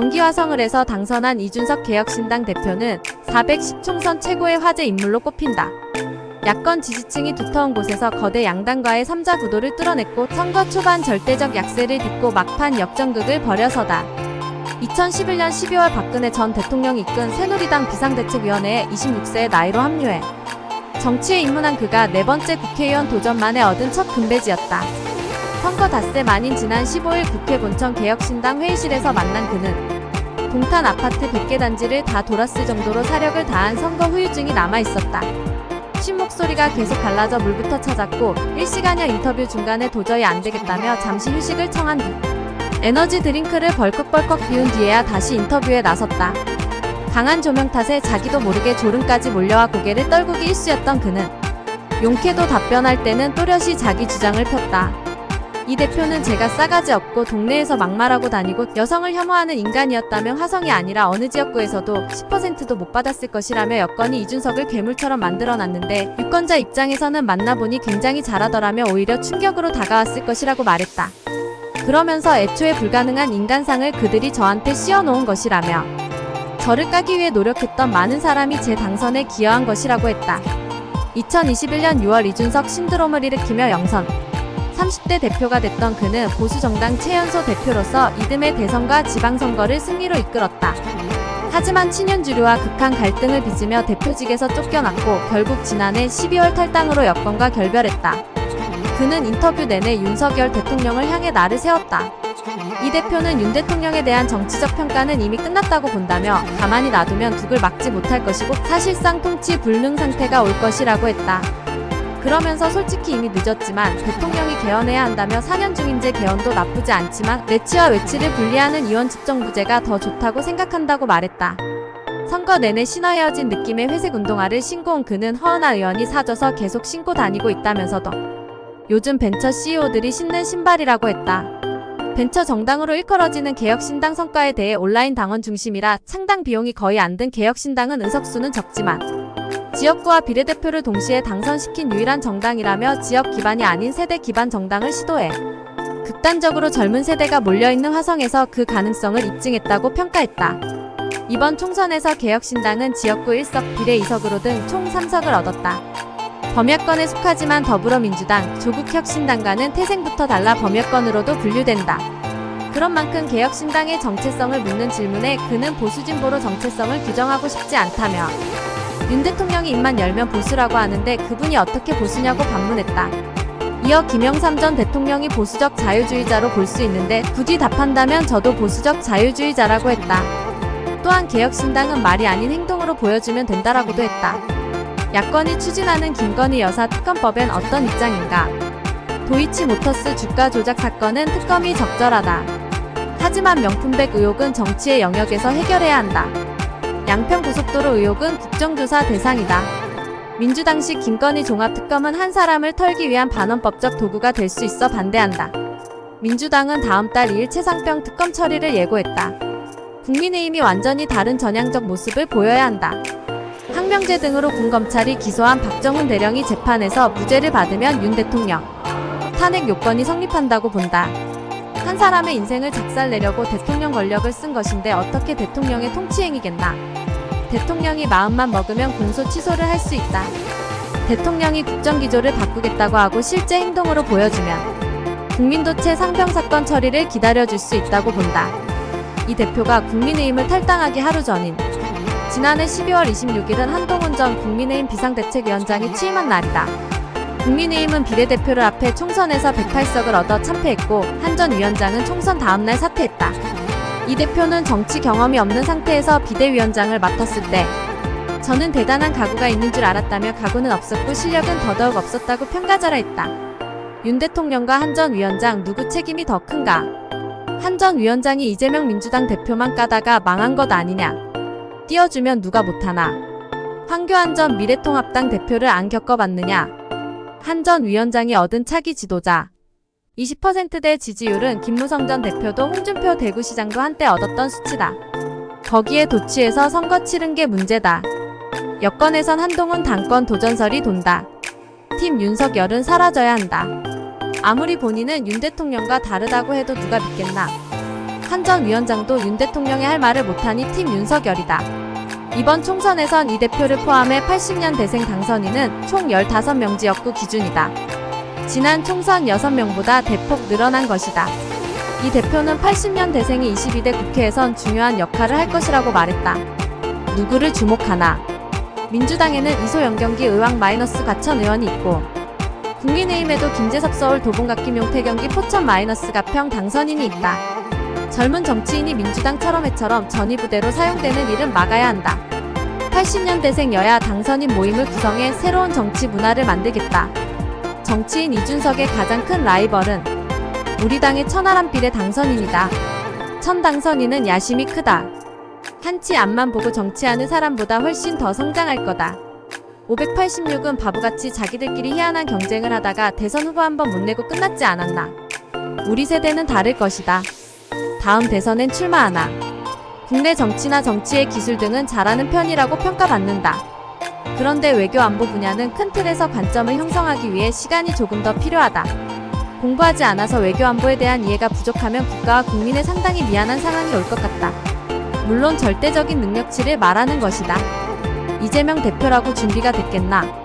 경기 화성을 해서 당선한 이준석 개혁신당 대표는 410 총선 최고의 화제 인물로 꼽힌다. 야권 지지층이 두터운 곳에서 거대 양당과의 3자 구도를 뚫어냈고 선거 초반 절대적 약세를 딛고 막판 역전극을 벌여서다. 2011년 12월 박근혜 전 대통령이 이끈 새누리당 비상대책위원회에 26세의 나이로 합류해 정치에 입문한 그가 네 번째 국회의원 도전 만에 얻은 첫 금배지였다. 선거 닷새 만인 지난 15일 국회 본청 개혁신당 회의실에서 만난 그는 동탄 아파트 100개 단지를 다 돌았을 정도로 사력을 다한 선거 후유증이 남아 있었다. 쉰 목소리가 계속 갈라져 물부터 찾았고 일시간여 인터뷰 중간에 도저히 안 되겠다며 잠시 휴식을 청한 뒤 에너지 드링크를 벌컥벌컥 비운 뒤에야 다시 인터뷰에 나섰다. 강한 조명 탓에 자기도 모르게 졸음까지 몰려와 고개를 떨구기 일쑤였던 그는 용케도 답변할 때는 또렷이 자기 주장을 폈다. 이 대표는 제가 싸가지 없고 동네에서 막말하고 다니고 여성을 혐오하는 인간이었다면 화성이 아니라 어느 지역구에서도 10%도 못 받았을 것이라며 여건이 이준석을 괴물처럼 만들어놨는데 유권자 입장에서는 만나보니 굉장히 잘하더라며 오히려 충격으로 다가왔을 것이라고 말했다. 그러면서 애초에 불가능한 인간상을 그들이 저한테 씌워놓은 것이라며 저를 까기 위해 노력했던 많은 사람이 제 당선에 기여한 것이라고 했다. 2021년 6월 이준석 신드롬을 일으키며 영선 30대 대표가 됐던 그는 보수정당 최연소 대표로서 이듬해 대선과 지방선거를 승리로 이끌었다. 하지만 친윤주류와 극한 갈등을 빚으며 대표직에서 쫓겨났고 결국 지난해 12월 탈당으로 여권과 결별했다. 그는 인터뷰 내내 윤석열 대통령을 향해 나를 세웠다. 이 대표는 윤 대통령에 대한 정치적 평가는 이미 끝났다고 본다며 가만히 놔두면 북을 막지 못할 것이고 사실상 통치 불능 상태가 올 것이라고 했다. 그러면서 솔직히 이미 늦었지만 대통령이 개헌해야 한다며 4년 중인제 개헌도 나쁘지 않지만 내치와 외치를 분리하는 이원 집정부제가 더 좋다고 생각한다고 말했다. 선거 내내 신어 헤어진 느낌의 회색 운동화를 신고 온 그는 허은하 의원이 사줘서 계속 신고 다니고 있다면서도 요즘 벤처 CEO들이 신는 신발이라고 했다. 벤처 정당으로 일컬어지는 개혁신당 성과에 대해 온라인 당원 중심이라 상당 비용이 거의 안 든 개혁신당은 의석수는 적지만 지역구와 비례대표를 동시에 당선시킨 유일한 정당이라며 지역 기반이 아닌 세대 기반 정당을 시도해 극단적으로 젊은 세대가 몰려있는 화성에서 그 가능성을 입증했다고 평가했다. 이번 총선에서 개혁신당은 지역구 1석, 비례 2석으로 등 총 3석을 얻었다. 범야권에 속하지만 더불어민주당, 조국혁신당과는 태생부터 달라 범야권으로도 분류된다. 그런 만큼 개혁신당의 정체성을 묻는 질문에 그는 보수진보로 정체성을 규정하고 싶지 않다며 윤 대통령이 입만 열면 보수라고 하는데 그분이 어떻게 보수냐고 반문했다. 이어 김영삼 전 대통령이 보수적 자유주의자로 볼 수 있는데 굳이 답한다면 저도 보수적 자유주의자라고 했다. 또한 개혁신당은 말이 아닌 행동으로 보여주면 된다라고도 했다. 야권이 추진하는 김건희 여사 특검법엔 어떤 입장인가? 도이치모터스 주가 조작 사건은 특검이 적절하다. 하지만 명품백 의혹은 정치의 영역에서 해결해야 한다. 양평 고속도로 의혹은 국정조사 대상이다. 민주당식 김건희 종합특검은 한 사람을 털기 위한 반헌법적 도구가 될 수 있어 반대한다. 민주당은 다음 달 2일 최상병 특검 처리를 예고했다. 국민의힘이 완전히 다른 전향적 모습을 보여야 한다. 항명제 등으로 군검찰이 기소한 박정훈 대령이 재판에서 무죄를 받으면 윤 대통령 탄핵 요건이 성립한다고 본다. 한 사람의 인생을 작살내려고 대통령 권력을 쓴 것인데 어떻게 대통령의 통치행위겠나? 대통령이 마음만 먹으면 공소 취소를 할 수 있다. 대통령이 국정기조를 바꾸겠다고 하고 실제 행동으로 보여주면 국민도체 상병 사건 처리를 기다려줄 수 있다고 본다. 이 대표가 국민의힘을 탈당하기 하루 전인 지난해 12월 26일은 한동훈 전 국민의힘 비상대책위원장이 취임한 날이다. 국민의힘은 비례대표를 앞에 총선에서 108석을 얻어 참패했고 한 전 위원장은 총선 다음날 사퇴했다. 이 대표는 정치 경험이 없는 상태에서 비대위원장을 맡았을 때 저는 대단한 각오가 있는 줄 알았다며 각오는 없었고 실력은 더더욱 없었다고 평가절하했다. 윤 대통령과 한 전 위원장 누구 책임이 더 큰가? 한 전 위원장이 이재명 민주당 대표만 까다가 망한 것 아니냐? 띄워주면 누가 못하나? 황교안 전 미래통합당 대표를 안 겪어봤느냐? 한 전 위원장이 얻은 차기 지도자. 20%대 지지율은 김무성 전 대표도 홍준표 대구시장도 한때 얻었던 수치다. 거기에 도취해서 선거 치른 게 문제다. 여권에선 한동훈 당권 도전설이 돈다. 팀 윤석열은 사라져야 한다. 아무리 본인은 윤 대통령과 다르다고 해도 누가 믿겠나. 한 전 위원장도 윤 대통령의 할 말을 못하니 팀 윤석열이다. 이번 총선에선 이 대표를 포함해 80년 대생 당선인은 총 15명 지역구 기준이다. 지난 총선 6명보다 대폭 늘어난 것이다. 이 대표는 80년 대생이 22대 국회에선 중요한 역할을 할 것이라고 말했다. 누구를 주목하나? 민주당에는 이소영 경기 의왕 마이너스 가천 의원이 있고 국민의힘에도 김재섭 서울 도봉각 김 용태 경기 포천 마이너스 가평 당선인이 있다. 젊은 정치인이 민주당처럼 해처럼 전위부대로 사용되는 일은 막아야 한다. 80년대생 여야 당선인 모임을 구성해 새로운 정치 문화를 만들겠다. 정치인 이준석의 가장 큰 라이벌은 우리 당의 천하람 비례 당선인이다. 천 당선인은 야심이 크다. 한치 앞만 보고 정치하는 사람보다 훨씬 더 성장할 거다. 586은 바보같이 자기들끼리 희한한 경쟁을 하다가 대선 후보 한 번 못 내고 끝났지 않았나. 우리 세대는 다를 것이다. 다음 대선엔 출마하나. 국내 정치나 정치의 기술 등은 잘하는 편이라고 평가받는다. 그런데 외교 안보 분야는 큰 틀에서 관점을 형성하기 위해 시간이 조금 더 필요하다. 공부하지 않아서 외교 안보에 대한 이해가 부족하면 국가와 국민에 상당히 미안한 상황이 올 것 같다. 물론 절대적인 능력치를 말하는 것이다. 이재명 대표라고 준비가 됐겠나?